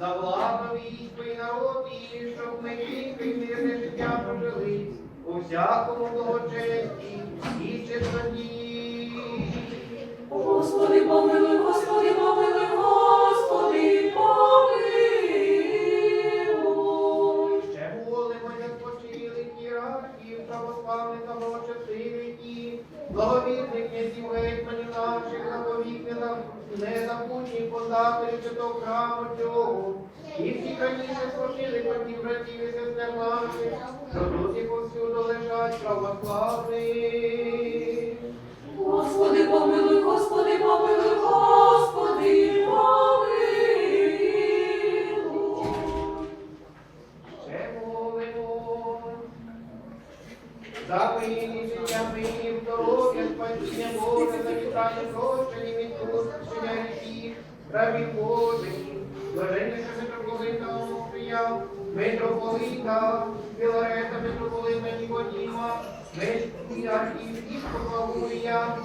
нашу, за владу військо і народ, і щоб ми тільки мирне життя прожили у всякому благочесті і чистоті. Господи, помилуй, Господи, помилуй, Господи, помилуй. Ще молимось за спочилих іерархів, православних та благочестивих і благовірних князів гетьманів наших заповіт незабутніх подателів святого храму цього. І всіх раніше спочилих отців, братів і сестер наших, що тут і повсюду лежать православних. Господи, помилуй, Господи, помилуй, Господи, помилуй. Ще молимо. За милі життя милі, здоров'я, спасіння Боже, за вітання прощення, відпущення гріхів, праві Божих, блаженніше митрополита Онуфрія, митрополита Філарета, митрополита Нікодіма, митрополита Гурія,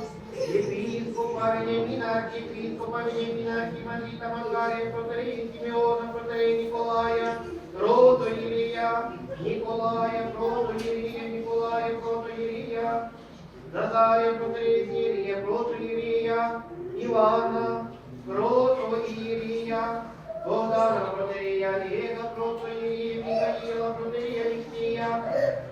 єпископа Веніаміна, архієпископа Веніаміна, архімандрита Макарія, протереї Сімеона, протереї Ніколая, Прото Ілія, Ніколая, Прото Ілія, Ніколая, Прото Ілія, Назарія, протереї Ілія, Прото Ілія, Івана, Прото Ілія, Богдана, протерея Олега, Прото Ілія, Михаїла, протерея Алексія,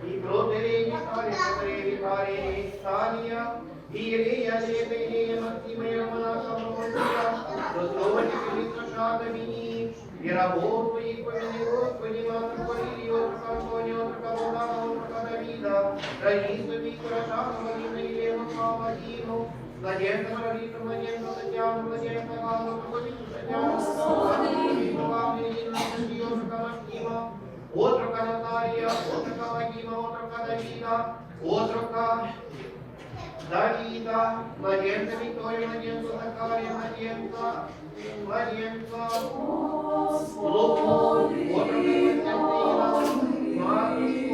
і протерея Віталія, протерея Віталія, Ісалія, Ілія, Лева, Ілія, Максима, Романаша, Романія, Дозвольте Христа мені, і рабов твоїх поміни, Господи, матушко Ілії, отрока Соні, отрока Богдана, отрока Давіда, рані собі, Курашану, Валіну, Ілію, Слава Діну, Надежда Маргариту, Надежда Тетяну, Надежда Галину, Прокопіту Тетяну, Господи, Іліну, Надежді, отрока Максима, отрока Наталія, отрока Вадима, отрока Давіда, отрока Давида, младенца Виктория, младенца Захария, младенца, младенца, Луку, отрока Константина, матушку,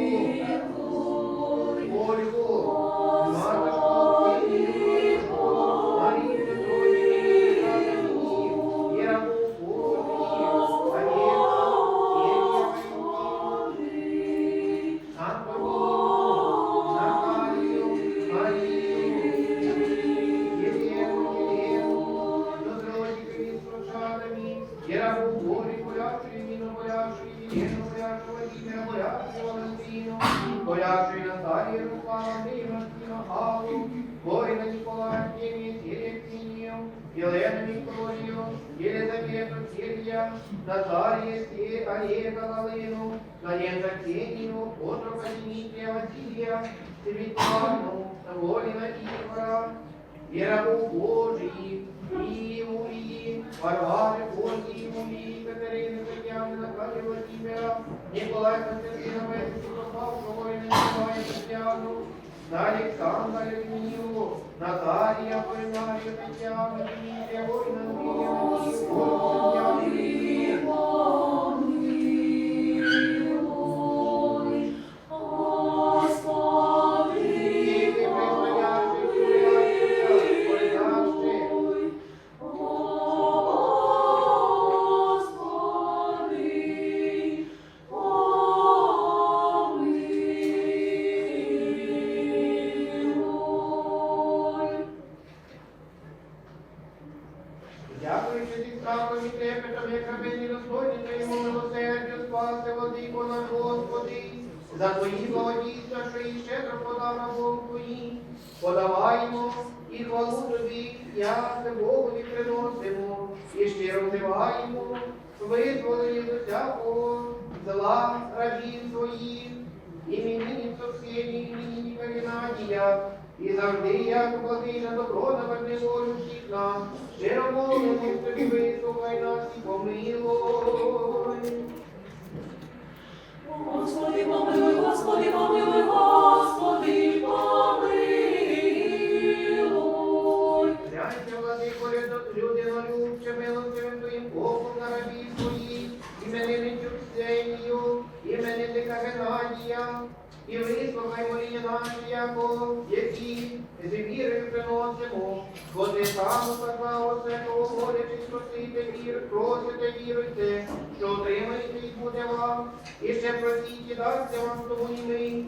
Руслану, Андрею, Мартину, Аллу, Горина, Николая, Артемия, Сергея, Ксению, Елену, Викторию, Елизавету, Сергия, Наталью, Се- Олега, Галину, Галента, Ксению, Отрока, Дмитрия, Василия, Светлану, Волина, Игора, Ярову, Божий, Юрий, Варвары, Ольги, Юлии, Катерины, Татьяны, Натальи, Владимира, Николая, Константина, Василия, Павла, Воина, Николая, Татьяну, на Александра, Людмилу, Наталья, Полинария, Татьяну, Дмитрия, Воина, Андрея, Андрея, подав на Бог Твої, подаваємо і хвалу Тобі, як Богові приносимо, і щиро взиваємо, визволені з усякого зла рабів Твоїх, іменинницю Ксенії, імені Геннадія, і завжди, як благий на добро, на волю всіх нас, щиро молимось тобі, вислухай нас і помилуй. Сказав Святого Боже, спасите вір, просите, віруйте, що отримаєте і буде вам, і ще просіть і дасться вам тому і ми,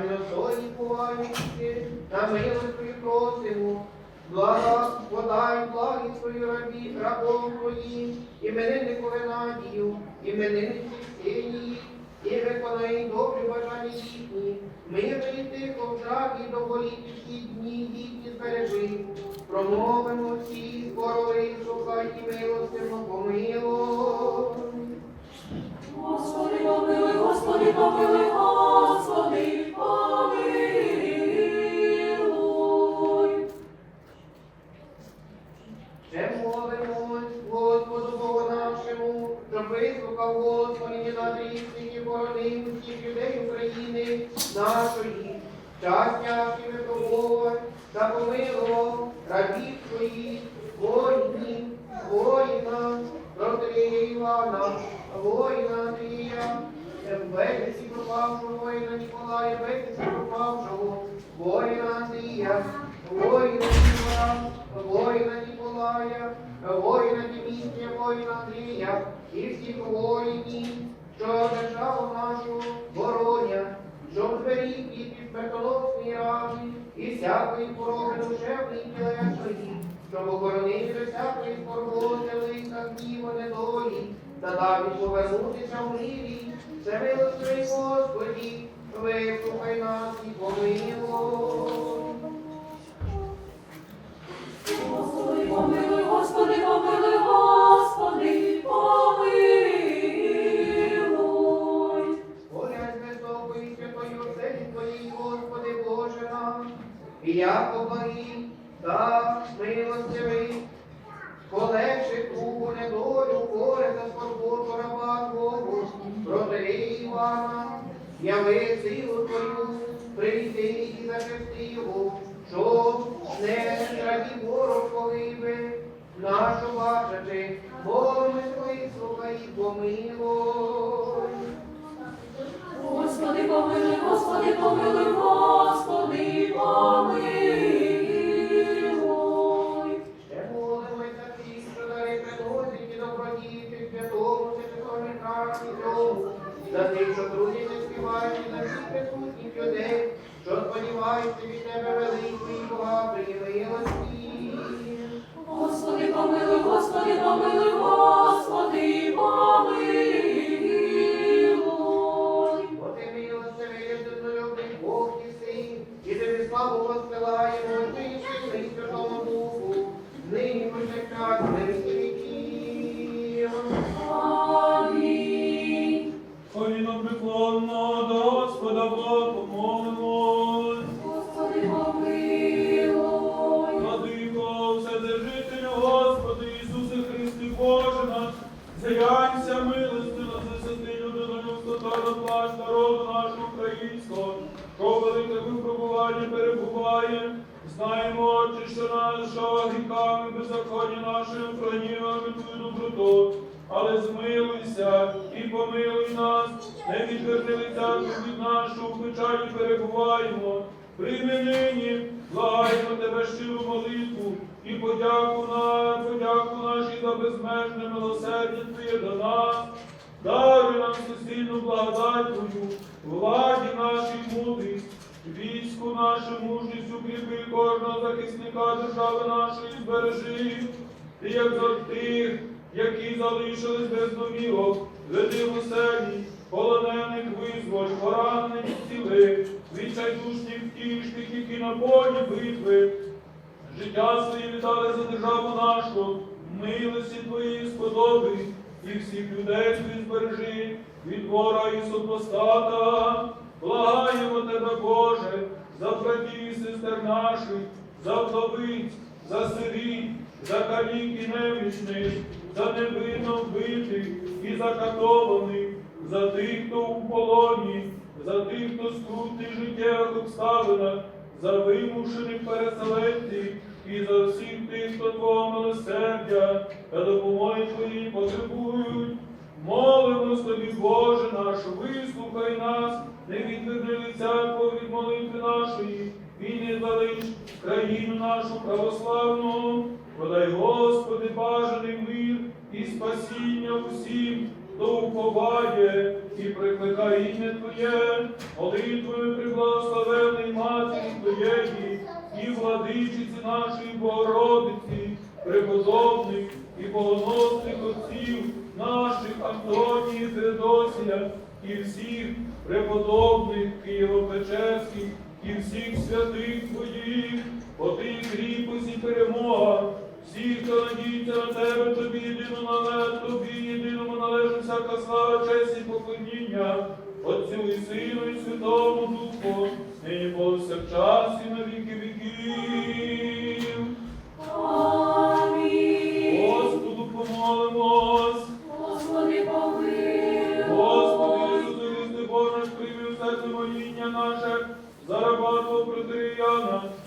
не достойні буваючи, на твою просимо, Блага, подай благі рабі, рабом твоїм, імениннику Геннадію, іменинниці Ксенії, і виконай добрі бажання їхні, мирної тихо в жабі до боліті всі дні їхні збережи. Промовимо всі, скоро вислухай і милостиво помилуй. Господи, помилуй, Господи, помилуй, Господи, помилуй. Ще молимось, Господу Богу нашому, щоб вислухав Господи над різних і боронив всіх людей України нашої. Щастя випробувань, та помило рабів своїх, воїнів, воїна, протея Івана, воїна Андрія, Бетиці пропавшого воїна Ніколая, Бетиці пропавшого воїна Андрія, воїна Івана, воїна Ніколая, воїна Дмитрія, воїна Андрія і всіх воїнів, що державу нашу боронять, щоб зберіг і під смертоносні рани, і всякої хвороби душевної і тілесної, щоб охоронив від всякої скорботи, лиха, гніва, недолі, та повернутися в мирі, це милостивий Господі, вислухай нас і помилуй. Господи, помилуй, Господи, помилуй, Господи, помилуй. Поглянь високої святої оселі Твоїй, Господи Боже наш, і як облагий та милостивий, полегши тугу недолю, горе та దయచేయుటయు ప్రేమించే శక్తియు зглянься милостино, засяти людинолюбство та розплач народу нашого українського, в велике випробування перебуває. Знаємо, Отче, що нашого гріхами, беззаконні нашими хранівами Твою доброту, але змилуйся і помилуй нас, не відверни лиця від нашу, в печалі перебуваємо. Прийми нині, благаємо тебе щиру молитву і подяку на подяку безмежне милосердя Твоє до нас. Даруй нам всесильну благодать Твою, владі нашій мудрість, війську нашу мужність укріпи кожного захисника держави нашої збережи. Ти як за тих, які залишились без домівок, веди в оселі, полонених визволь, поранених зціли, відчайдушних втішних, які на полі битви, життя своє віддали за державу нашу, милості твої сподоби, і всіх людей твої збережи від вора і супостата. Благаємо тебе, Боже, за братів і сестер наших, за вдовиць, за сиріт, за калік і немічних, за невинно вбитих і закатованих, за тих, хто у полоні, за тих, хто скрутний життєвих обставинах, за вимушених переселенців і за всіх тих, хто Твого милосердя та допомоги Твої потребують. Молимось тобі, Боже наш, вислухай нас, не відверни лиця Твого від молитви нашої, і не залиш країну нашу православну. Подай, Господи, бажаний мир і спасіння усім, хто уповає і прикликає ім'я Твоє, молитвою приблагословений Матері Твоєї і владичиці нашої Богородиці, преподобних і богоносних отців наших Антонії Федосія і всіх преподобних Києво-Печерських Господу. Господи, помилуй. Господи Ісусе Христе Боже, прийми серце моління наше, за раба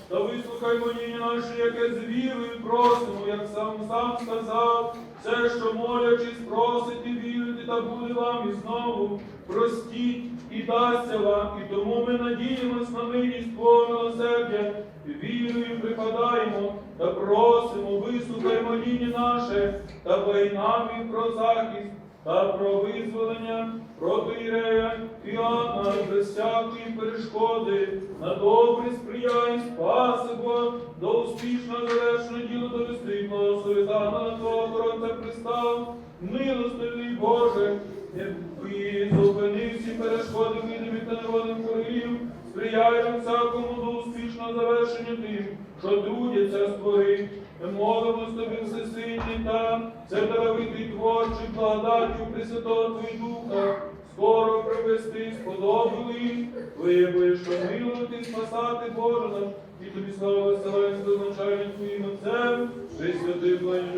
та вислухай моління наше, яке з вірою просимо, як сам сам сказав, все, що молячись, просите, вірите, та буде вам і знову простіть і дасться вам, і тому ми надіємось на милість Твого милосердя, вірою припадаємо та просимо, вислухай моління наше, та бай нам і про захист та про визволення проти Ірея Іоанна без всякої перешкоди, на добрий сприяй, спаси Бо, до успішного завершення діло довести, на Твого коронця пристав, милостивий Боже, і зупини всі перешкоди видимі та невидимих ворогів, сприяй всякому до успішного завершення тим, що трудяться створи. Молимось тобі всесильний та вседаровитий творчий благодаттю Пресвятого Твої Духа, скоро привести сподобали, виявили, що милувати, спасати Боже нам, і тобі слава веселенського значення Твоїм Отцем, Пресвятий Благодать.